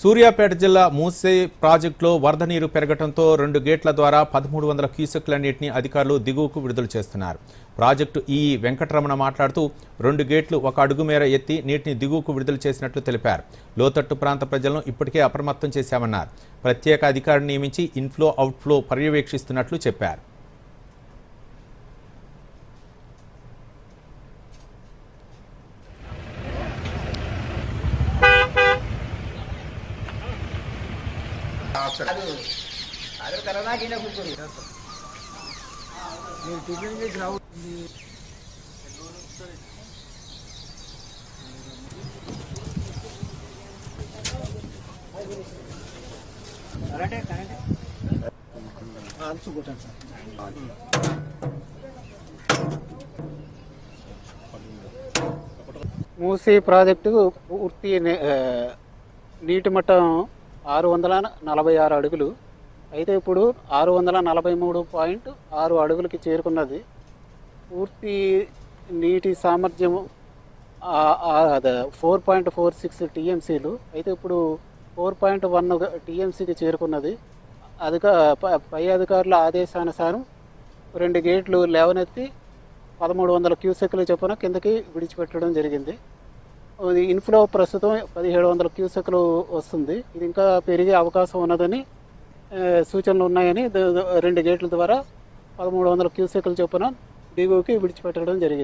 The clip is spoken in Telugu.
సూర్యాపేట జిల్లా మూసే ప్రాజెక్టులో వరద నీరు పెరగడంతో రెండు గేట్ల ద్వారా పదమూడు వందల క్యూసెక్ల నీటిని అధికారులు దిగువకు విడుదల చేస్తున్నారు. ప్రాజెక్టు ఈ వెంకటరమణ మాట్లాడుతూ రెండు గేట్లు ఒక అడుగు మేర ఎత్తి నీటిని దిగువకు విడుదల చేసినట్లు తెలిపారు. లోతట్టు ప్రాంత ప్రజలను ఇప్పటికే అప్రమత్తం చేశామన్నారు. ప్రత్యేక అధికారిని నియమించి ఇన్ఫ్లో అవుట్ఫ్లో పర్యవేక్షిస్తున్నట్లు చెప్పారు. మూసీ ప్రాజెక్టు పూర్తి నీటి మట్టం ఆరు వందల నలభై ఆరు అడుగులు. అయితే ఇప్పుడు ఆరు వందల నలభై మూడు పాయింట్ ఆరు అడుగులకి చేరుకున్నది. పూర్తి నీటి సామర్థ్యం ఫోర్ పాయింట్ ఫోర్ సిక్స్ టీఎంసీలు. అయితే ఇప్పుడు ఫోర్ పాయింట్ వన్ టీఎంసీకి చేరుకున్నది. అధిక ప- పై అధికారుల ఆదేశానుసారం రెండు గేట్లు లేవనెత్తి పదమూడు వందల క్యూసెక్లు చొప్పున కిందకి విడిచిపెట్టడం జరిగింది. ఇన్ఫ్లో ప్రస్తుతం పదిహేడు వందల క్యూసెక్లు వస్తుంది. ఇది ఇంకా పెరిగే అవకాశం ఉన్నదని సూచనలు ఉన్నాయని రెండు గేట్ల ద్వారా పదమూడు వందల క్యూసెక్ల చొప్పున దిగువకి విడిచిపెట్టడం జరిగింది.